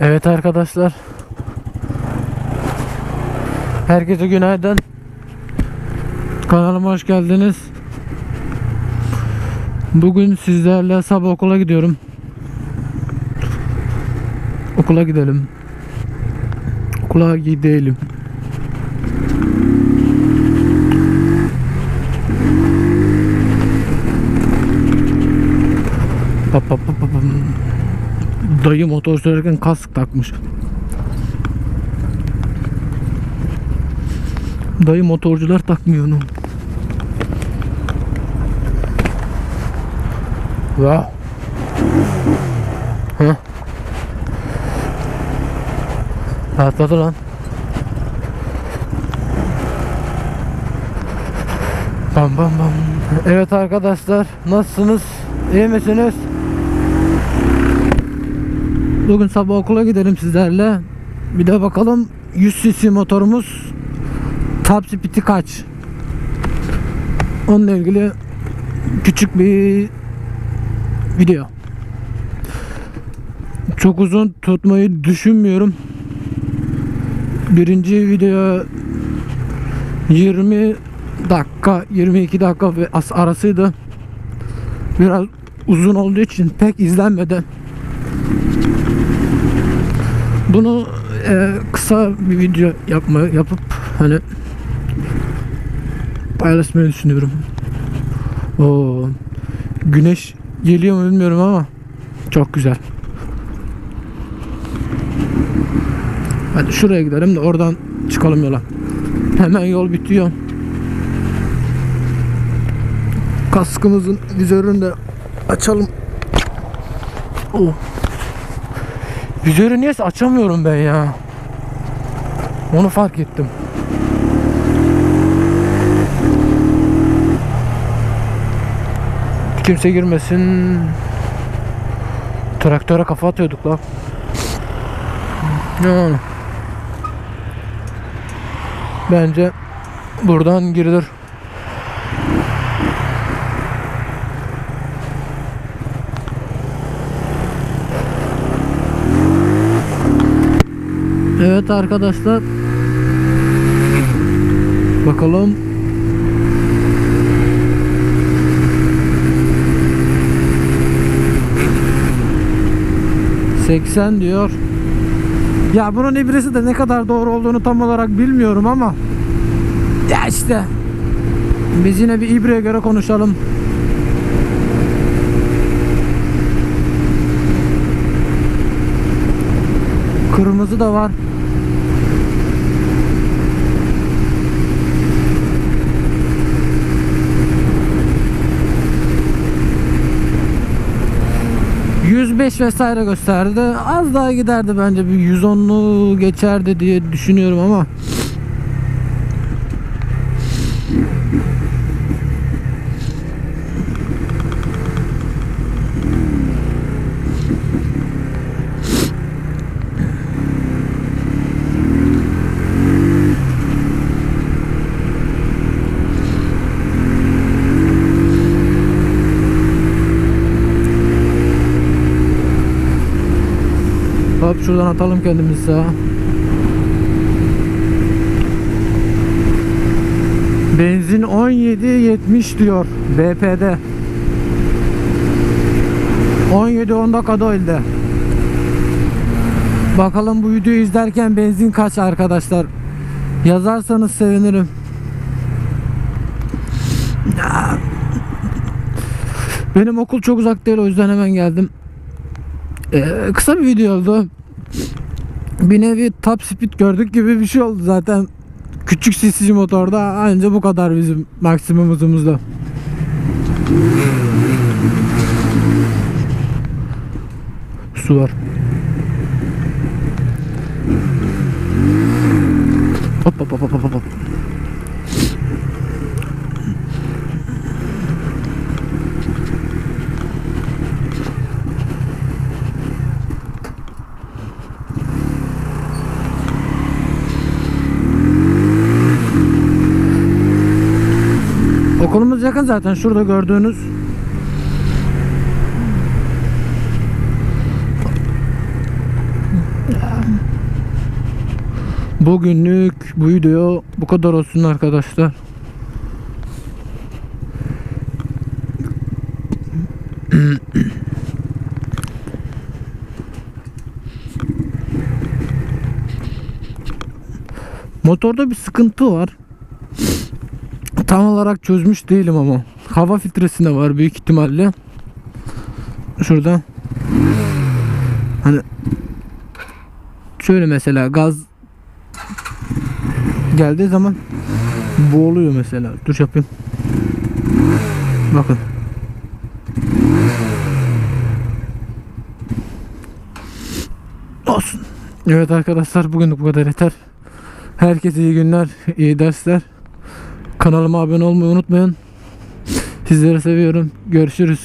Evet arkadaşlar. Herkese günaydın. Kanalıma hoş geldiniz. Bugün sizlerle sabah okula gidiyorum. Okula gidelim. Okula gidelim. Pa, pa, pa. Dayı motor sürerken kask takmış. Dayı motorcular takmıyor onu. Wow. Hı? Rahatladı lan. Bam bam bam. Evet arkadaşlar nasılsınız? İyi misiniz? Bugün sabah okula gidelim sizlerle. Bir de bakalım 100 cc motorumuz top speed'i kaç? Onunla ilgili küçük bir video. Çok uzun tutmayı düşünmüyorum. Birinci video 20 dakika 22 dakika ve as- arasıydı. Biraz uzun olduğu için pek izlenmedi. Bunu e, kısa bir video yapma yapıp hani paylaşmayı düşünüyorum. O güneş geliyor mu bilmiyorum ama çok güzel. Hadi şuraya gidelim de oradan çıkalım yola. Hemen yol bitiyor. Kaskımızın vizörünü de açalım. Oh. Vizörü niyeyse açamıyorum ben ya. Onu fark ettim. Kimse girmesin. Traktöre kafa atıyorduk la. Yani. Bence buradan girilir. Evet arkadaşlar. Bakalım. ...80 diyor. Ya bunun ibresi de ne kadar doğru olduğunu tam olarak bilmiyorum ama... ...ya işte... ...biz yine bir ibreye göre konuşalım. Kırmızı da var. ...105 vesaire gösterdi. Az daha giderdi bence. Bir 110'lu geçerdi diye düşünüyorum ama... Hop şuradan atalım kendimizi sağa. Benzin 17.70 diyor BP'de. 17 10 Kadoil'de. Bakalım bu videoyu izlerken benzin kaç arkadaşlar? Yazarsanız sevinirim. Benim okul çok uzak değil o yüzden hemen geldim. Ee, kısa bir video oldu. Bir nevi top speed gördük gibi bir şey oldu zaten. Küçük sisli motorda anca bu kadar bizim maksimum hızımızda. Su var. Hop hop hop hop hop Okulumuz yakın zaten şurada gördüğünüz Bugünlük bu video bu kadar olsun arkadaşlar. Motorda bir sıkıntı var. Tam olarak çözmüş değilim ama. Hava filtresinde var büyük ihtimalle. Şurada. Hani şöyle mesela gaz geldiği zaman bu oluyor mesela. Dur yapayım. Bakın. Olsun. Evet arkadaşlar bugünlük bu kadar yeter. Herkese iyi günler, iyi dersler. Kanalıma abone olmayı unutmayın. Sizleri seviyorum. Görüşürüz.